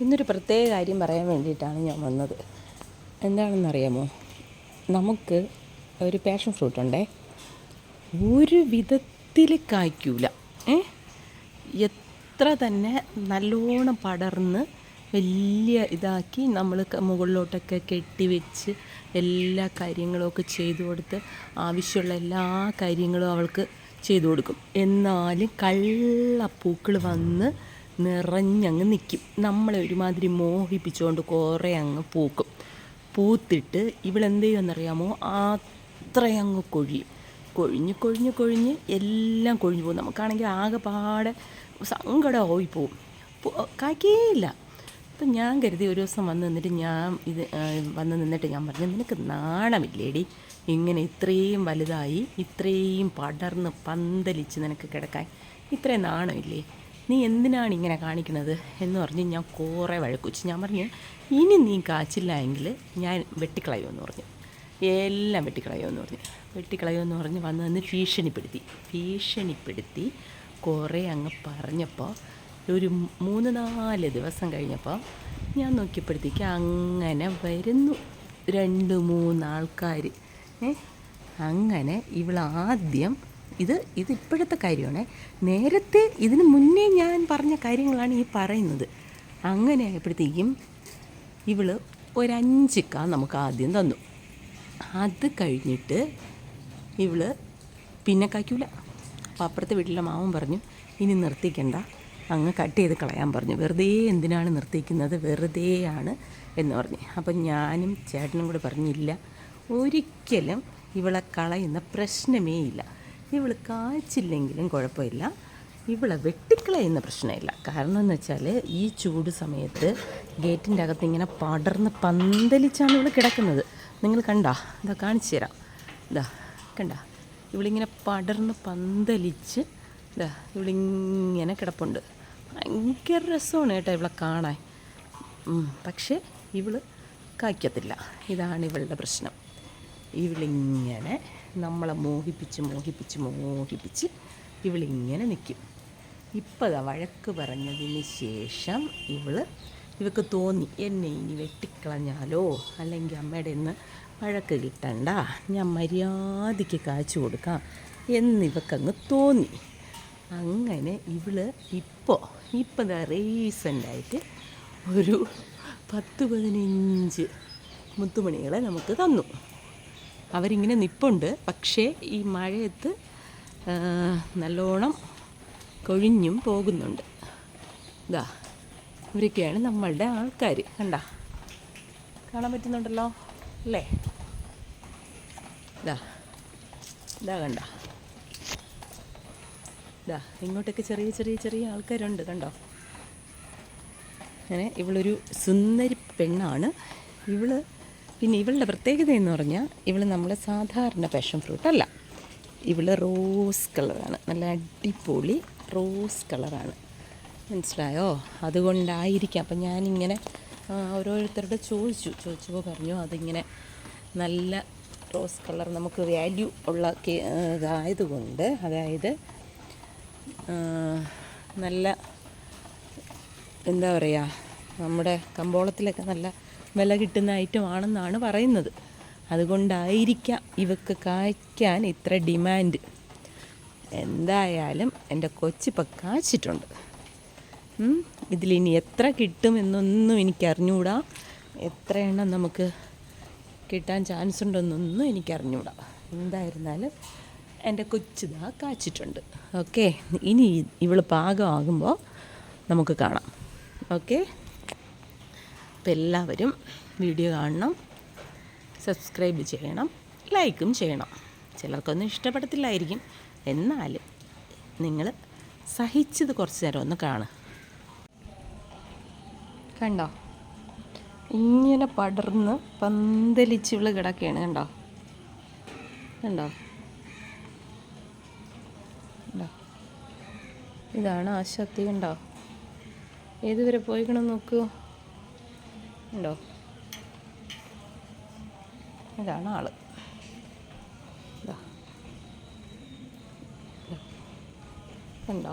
ഇന്നൊരു പ്രത്യേക കാര്യം പറയാൻ വേണ്ടിയിട്ടാണ് ഞാൻ വന്നത്. എന്താണെന്നറിയാമോ? നമുക്ക് ഒരു പാഷൻ ഫ്രൂട്ട് ഉണ്ടേ. ഒരു വിധത്തിൽ കായ്ക്കൂല. ഏ? എത്ര തന്നെ നല്ലോണം പടർന്ന് വലിയ ഇതാക്കി നമ്മൾ മുകളിലോട്ടൊക്കെ കെട്ടിവെച്ച് എല്ലാ കാര്യങ്ങളും ഒക്കെ ചെയ്തു കൊടുത്ത് ആവശ്യമുള്ള എല്ലാ കാര്യങ്ങളും അവൾക്ക് ചെയ്തു കൊടുക്കും. എന്നാലും കള്ളപ്പൂക്കൾ വന്ന് നിറഞ്ഞങ്ങ് നിൽക്കും നമ്മളെ ഒരുമാതിരി മോഹിപ്പിച്ചുകൊണ്ട് കുറേ അങ്ങ് പൂക്കും. പൂത്തിട്ട് ഇവളെന്ത് ചെയ്യുമെന്നറിയാമോ? അത്രയങ്ങ് കൊഴിയും. കൊഴിഞ്ഞ് കൊഴിഞ്ഞ് കൊഴിഞ്ഞ് എല്ലാം കൊഴിഞ്ഞു പോകും. നമുക്കാണെങ്കിൽ ആകെപ്പാടെ സങ്കടമായി പോകും. കായ്ക്കേയില്ല. അപ്പം ഞാൻ കരുതി ഒരു ദിവസം വന്ന് നിന്നിട്ട് ഞാൻ ഇത് വന്ന് നിന്നിട്ട് ഞാൻ പറഞ്ഞു നിനക്ക് നാണമില്ലേടി? ഇങ്ങനെ ഇത്രയും വലുതായി ഇത്രയും പടർന്ന് പന്തലിച്ച് നിനക്ക് കിടക്കാൻ. ഇത്രയും നാണമില്ലേ? നീ എന്തിനാണ് ഇങ്ങനെ കാണിക്കുന്നത് എന്ന് പറഞ്ഞ് ഞാൻ കുറേ വഴക്കുച്ച് ഞാൻ പറഞ്ഞു ഇനി നീ കാച്ചില്ല എങ്കിൽ ഞാൻ വെട്ടിക്കളയുമെന്ന് പറഞ്ഞു. എല്ലാം വെട്ടിക്കളയുമെന്ന് പറഞ്ഞു. വെട്ടിക്കളയുമെന്ന് പറഞ്ഞ് വന്ന് വന്ന് ഭീഷണിപ്പെടുത്തി. ഭീഷണിപ്പെടുത്തി കുറേ അങ്ങ് പറഞ്ഞപ്പോൾ ഒരു മൂന്ന് നാല് ദിവസം കഴിഞ്ഞപ്പോൾ ഞാൻ നോക്കിയപ്പോഴത്തേക്ക് അങ്ങനെ വരുന്നു. രണ്ട് മൂന്നാൾക്കാർ അങ്ങനെ ഇവളാദ്യം ഇത് ഇത് ഇപ്പോഴത്തെ കാര്യമാണ്. നേരത്തെ ഇതിന് മുന്നേ ഞാൻ പറഞ്ഞ കാര്യങ്ങളാണ് ഈ പറയുന്നത്. അങ്ങനെ ആയപ്പോഴത്തേക്കും ഇവൾ ഒരഞ്ച് കാ നമുക്ക് ആദ്യം തന്നു. അത് കഴിഞ്ഞിട്ട് ഇവൾ പിന്നെ കായ്ക്കൂല. അപ്പോൾ അപ്പുറത്തെ വീട്ടിലെ മാവൻ പറഞ്ഞു ഇനി നിർത്തിക്കണ്ട. അങ്ങ് കട്ട് ചെയ്ത് കളയാൻ പറഞ്ഞു. വെറുതെ എന്തിനാണ് നിർത്തിക്കുന്നത്? വെറുതെയാണ്. എന്ന് പറഞ്ഞു. അപ്പം ഞാനും ചേട്ടനും കൂടെ പറഞ്ഞില്ല. ഒരിക്കലും ഇവളെ കളയുന്ന പ്രശ്നമേ ഇല്ല. ഇവൾ കാച്ചില്ലെങ്കിലും കുഴപ്പമില്ല. ഇവളെ വെട്ടിക്കളയുന്ന പ്രശ്നമില്ല. കാരണം എന്ന് വെച്ചാൽ ഈ ചൂട് സമയത്ത് ഗേറ്റിന്റെ അകത്ത് ഇങ്ങനെ പടർന്ന് പന്തലിച്ചാണ് ഇവിടെ കിടക്കുന്നത്. നിങ്ങൾ കണ്ടാ? ഇതാ കാണിച്ചു തരാം. ഇതാ കണ്ട? ഇവളിങ്ങനെ പടർന്ന് പന്തലിച്ച് ഇതാ ഇവളിങ്ങനെ കിടപ്പുണ്ട്. ഭയങ്കര രസമാണ് കേട്ടോ ഇവളെ കാണാൻ. പക്ഷേ ഇവൾ കായ്ക്കത്തില്ല. ഇതാണ് ഇവളുടെ പ്രശ്നം. ഇവളിങ്ങനെ നമ്മളെ മോഹിപ്പിച്ച് മോഹിപ്പിച്ച് മോഹിപ്പിച്ച് ഇവളിങ്ങനെ നിൽക്കും ഇപ്പം അതാ വഴക്ക് പറഞ്ഞതിന് ശേഷം ഇവൾ ഇവക്ക് തോന്നി എന്നെ ഇനി വെട്ടിക്കളഞ്ഞാലോ? അല്ലെങ്കിൽ അമ്മയുടെ ഇന്ന് വഴക്ക് കിട്ടണ്ട. ഞാൻ മര്യാദയ്ക്ക് കാച്ചു കൊടുക്കാം. എന്നിവക്കങ്ങ് തോന്നി. അങ്ങനെ ഇവൾ ഇപ്പോൾ ഇപ്പം റീസെന്റായിട്ട് ഒരു പത്ത് പതിനഞ്ച് മുത്തുമണികളെ നമുക്ക് തന്നു. അവരിങ്ങനെ നിപ്പുണ്ട്. പക്ഷേ ഈ മഴയത്ത് നല്ലോണം കൊഴിഞ്ഞും പോകുന്നുണ്ട്. ഇതാ ഇവരൊക്കെയാണ് നമ്മളുടെ ആൾക്കാർ കണ്ട? കാണാൻ പറ്റുന്നുണ്ടല്ലോ? അല്ലേ? ഇതാ ഇതാ കണ്ട? ഇതാ ഇങ്ങോട്ടൊക്കെ ചെറിയ ചെറിയ ചെറിയ ആൾക്കാരുണ്ട് കണ്ടോ? അങ്ങനെ ഇവളൊരു സുന്ദരി പെണ്ണാണ്. ഇവൾ പിന്നെ ഇവളുടെ പ്രത്യേകത എന്ന് പറഞ്ഞാൽ ഇവൾ നമ്മളെ സാധാരണ പാഷൻ ഫ്രൂട്ട് അല്ല. ഇവൾ റോസ് കളറാണ് നല്ല അടിപൊളി റോസ് കളറാണ് മനസ്സിലായോ? അതുകൊണ്ടായിരിക്കാം. അപ്പം ഞാനിങ്ങനെ ഓരോരുത്തരുടെ ചോദിച്ചു. ചോദിച്ചപ്പോൾ പറഞ്ഞു അതിങ്ങനെ നല്ല റോസ് കളർ നമുക്ക് വാല്യൂ ഉള്ള ഇതായതുകൊണ്ട് അതായത് നല്ല എന്താ പറയുക നമ്മുടെ കമ്പോളത്തിലൊക്കെ നല്ല വില കിട്ടുന്ന ഐറ്റം ആണെന്നാണ് പറയുന്നത്. അതുകൊണ്ടായിരിക്കാം ഇവക്ക് കായ്ക്കാൻ ഇത്ര ഡിമാൻഡ് എന്തായാലും എന്റെ കൊച്ചിപ്പം കാച്ചിട്ടുണ്ട്. ഇതിലിനി എത്ര കിട്ടുമെന്നൊന്നും എനിക്ക് അറിഞ്ഞുകൂടാ എത്ര എണ്ണം നമുക്ക് കിട്ടാൻ ചാൻസ് ഉണ്ടെന്നൊന്നും എനിക്ക് അറിഞ്ഞുകൂടാ എന്തായിരുന്നാലും എന്റെ കൊച്ചിതാ കാച്ചിട്ടുണ്ട്. ഓക്കെ ഇനി ഇവൾ പാകമാകുമ്പോൾ നമുക്ക് കാണാം. ഓക്കെ? അപ്പം എല്ലാവരും വീഡിയോ കാണണം സബ്സ്ക്രൈബ് ചെയ്യണം ലൈക്കും ചെയ്യണം. ചിലർക്കൊന്നും ഇഷ്ടപ്പെടത്തില്ലായിരിക്കും. എന്നാലും നിങ്ങൾ സഹിച്ചത് കുറച്ച് നേരം ഒന്ന് കാണുക. കണ്ടോ? ഇങ്ങനെ പടർന്ന് പന്തലിച്ച് കിടക്കുകയാണ് കണ്ടോ? കണ്ടോ? കണ്ടോ? ഇതാണ് ആ ശക്തി കണ്ടോ? ഏതുവരെ പോയിക്കണം നോക്കൂ. ഉണ്ടോ? ഇതാണ് ആൾ. കണ്ടോ?